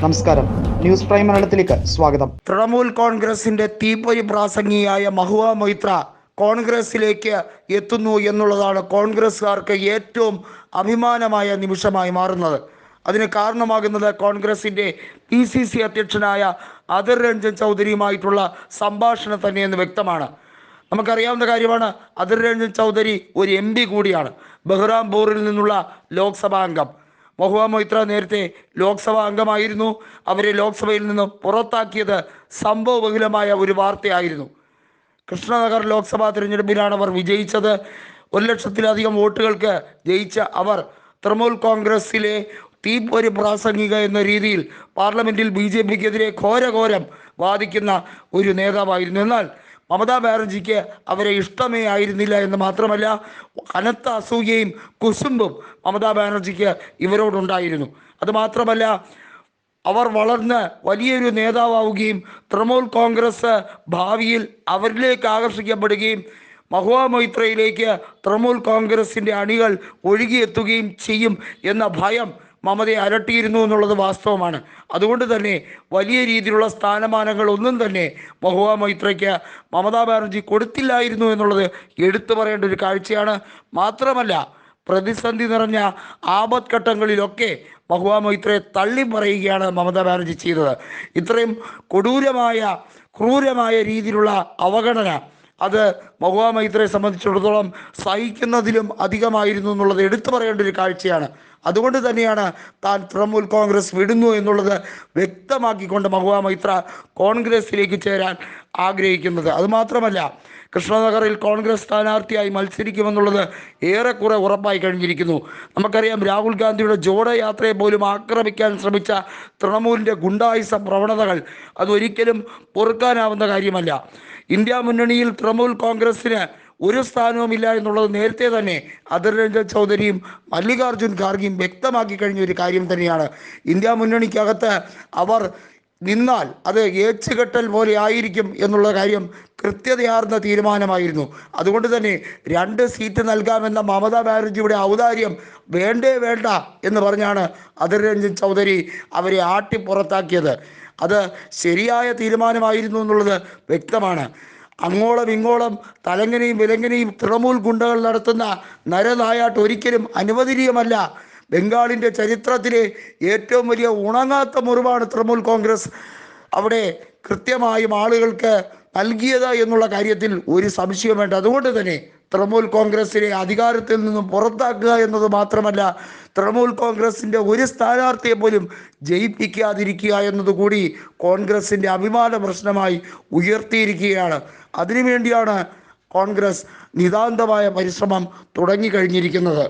നമസ്കാരം. News prime മലയാളത്തിലേക്ക് സ്വാഗതം. തൃണമൂൽ കോൺഗ്രസിന്റെ തീപ്പൊരി പ്രാസംഗിയായ മഹുവ മൊയ്ത്ര കോൺഗ്രസിലേക്ക് എത്തുന്നു എന്നുള്ളതാണ് കോൺഗ്രസ്സുകാർക്ക് ഏറ്റവും അഭിമാനമായ നിമിഷമായി മാറുന്നത്. അതിന് കാരണമാകുന്നത് കോൺഗ്രസിന്റെ പി സി സി അധ്യക്ഷനായ അതിർ രഞ്ജൻ ചൗധരിയുമായിട്ടുള്ള സംഭാഷണം തന്നെയെന്ന് വ്യക്തമാണ്. നമുക്കറിയാവുന്ന കാര്യമാണ് അതിർ രഞ്ജൻ ചൗധരി ഒരു എം പി കൂടിയാണ് ബഹ്റാംപൂറിൽ നിന്നുള്ള ലോക്സഭാ അംഗം. മഹുവ മൊയ്ത്ര നേരത്തെ ലോക്സഭാ അംഗമായിരുന്നു. അവരെ ലോക്സഭയിൽ നിന്ന് പുറത്താക്കിയത് സംഭവബഹുലമായ ഒരു വാർത്തയായിരുന്നു. കൃഷ്ണനഗർ ലോക്സഭാ തിരഞ്ഞെടുപ്പിലാണ് അവർ വിജയിച്ചത്. ഒരു ലക്ഷത്തിലധികം വോട്ടുകൾക്ക് ജയിച്ച അവർ തൃണമൂൽ കോൺഗ്രസിലെ തീപ്പൊരി പ്രാസംഗിക എന്ന രീതിയിൽ പാർലമെന്റിൽ ബി ജെ പിക്കെതിരെ ഘോരഘോരം വാദിക്കുന്ന ഒരു നേതാവായിരുന്നു. എന്നാൽ മമതാ ബാനർജിക്ക് അവരെ ഇഷ്ടമേ ആയിരുന്നില്ല എന്ന് മാത്രമല്ല കനത്ത അസൂയയും കുസുമ്പും മമതാ ബാനർജിക്ക് ഇവരോടുണ്ടായിരുന്നു. അതുമാത്രമല്ല അവർ വളർന്ന് വലിയൊരു നേതാവാവുകയും തൃണമൂൽ കോൺഗ്രസ് ഭാവിയിൽ അവരിലേക്ക് ആകർഷിക്കപ്പെടുകയും മഹുവ മൊയ്ത്രയിലേക്ക് തൃണമൂൽ കോൺഗ്രസിന്റെ അണികൾ ഒഴുകിയെത്തുകയും ചെയ്യും എന്ന ഭയം മമതയെ അലട്ടിയിരുന്നു എന്നുള്ളത് വാസ്തവമാണ്. അതുകൊണ്ട് തന്നെ വലിയ രീതിയിലുള്ള സ്ഥാനമാനങ്ങൾ ഒന്നും തന്നെ മഹുവ മൈത്രയ്ക്ക് മമതാ ബാനർജി കൊടുത്തില്ലായിരുന്നു എന്നുള്ളത് എടുത്തു പറയേണ്ട ഒരു കാഴ്ചയാണ്. മാത്രമല്ല പ്രതിസന്ധി നിറഞ്ഞ ആപത്ഘട്ടങ്ങളിലൊക്കെ മഹുവ മൈത്രയെ തള്ളി പറയുകയാണ് മമതാ ബാനർജി ചെയ്തത്. ഇത്രയും കൊടൂരമായ ക്രൂരമായ രീതിയിലുള്ള അവഗണന അത് മഹുവാമൈത്രയെ സംബന്ധിച്ചിടത്തോളം സഹിക്കുന്നതിലും അധികമായിരുന്നു എന്നുള്ളത് എടുത്തു പറയേണ്ട ഒരു കാഴ്ചയാണ്. അതുകൊണ്ട് തന്നെയാണ് താൻ തൃണമൂൽ കോൺഗ്രസ് വിടുന്നു എന്നുള്ളത് വ്യക്തമാക്കിക്കൊണ്ട് മഹുവാമൈത്ര കോൺഗ്രസിലേക്ക് ചേരാൻ ആഗ്രഹിക്കുന്നത്. അതുമാത്രമല്ല കൃഷ്ണനഗറിൽ കോൺഗ്രസ് സ്ഥാനാർത്ഥിയായി മത്സരിക്കുമെന്നുള്ളത് ഏറെക്കുറെ ഉറപ്പായി കഴിഞ്ഞിരിക്കുന്നു. നമുക്കറിയാം രാഹുൽ ഗാന്ധിയുടെ ജോഡ യാത്രയെ പോലും ആക്രമിക്കാൻ ശ്രമിച്ച തൃണമൂലിന്റെ ഗുണ്ടായുസ പ്രവണതകൾ അതൊരിക്കലും പൊറുക്കാനാവുന്ന കാര്യമല്ല. ഇന്ത്യ മുന്നണിയിൽ തൃണമൂൽ കോൺഗ്രസിന് ഒരു സ്ഥാനവുമില്ല എന്നുള്ളത് നേരത്തെ തന്നെ അധിർ രഞ്ജൻ ചൗധരിയും മല്ലികാർജുൻ ഖാർഗെയും വ്യക്തമാക്കി കഴിഞ്ഞ ഒരു കാര്യം തന്നെയാണ്. ഇന്ത്യ മുന്നണിക്കകത്ത് അവർ നിന്നാൽ അത് ഏച്ചുകെട്ടൽ പോലെ ആയിരിക്കും എന്നുള്ള കാര്യം കൃത്യതയാർന്ന തീരുമാനമായിരുന്നു. അതുകൊണ്ട് തന്നെ രണ്ട് സീറ്റ് നൽകാമെന്ന മമതാ ബാനർജിയുടെ ഔദാര്യം വേണ്ടേ വേണ്ട എന്ന് പറഞ്ഞാണ് അധിർ രഞ്ജൻ ചൗധരി അവരെ ആട്ടി പുറത്താക്കിയത്. അത് ശരിയായ തീരുമാനമായിരുന്നു എന്നുള്ളത് വ്യക്തമാണ്. അങ്ങോളം ഇങ്ങോളം തലങ്ങനെയും വിലങ്ങനെയും തൃണമൂൽ ഗുണ്ടകൾ നടത്തുന്ന നരനായാട്ട് ഒരിക്കലും അനുവദനീയമല്ല. ബംഗാളിന്റെ ചരിത്രത്തിലെ ഏറ്റവും വലിയ ഉണങ്ങാത്ത മുറിവാണ് തൃണമൂൽ കോൺഗ്രസ്. അവിടെ കൃത്യമായും ആളുകൾക്ക് നൽകിയത് എന്നുള്ള കാര്യത്തിൽ ഒരു സംശയം വേണ്ട അതുകൊണ്ട് തന്നെ തൃണമൂൽ കോൺഗ്രസിനെ അധികാരത്തിൽ നിന്നും പുറത്താക്കുക എന്നത് മാത്രമല്ല തൃണമൂൽ കോൺഗ്രസിന്റെ ഒരു സ്ഥാനാർത്ഥിയെ പോലും ജയിപ്പിക്കാതിരിക്കുക എന്നതുകൂടി കോൺഗ്രസിന്റെ അഭിമാന പ്രശ്നമായി ഉയർത്തിയിരിക്കുകയാണ്. അതിനുവേണ്ടിയാണ് കോൺഗ്രസ് നിതാന്തമായ പരിശ്രമം തുടങ്ങിക്കഴിഞ്ഞിരിക്കുന്നത്.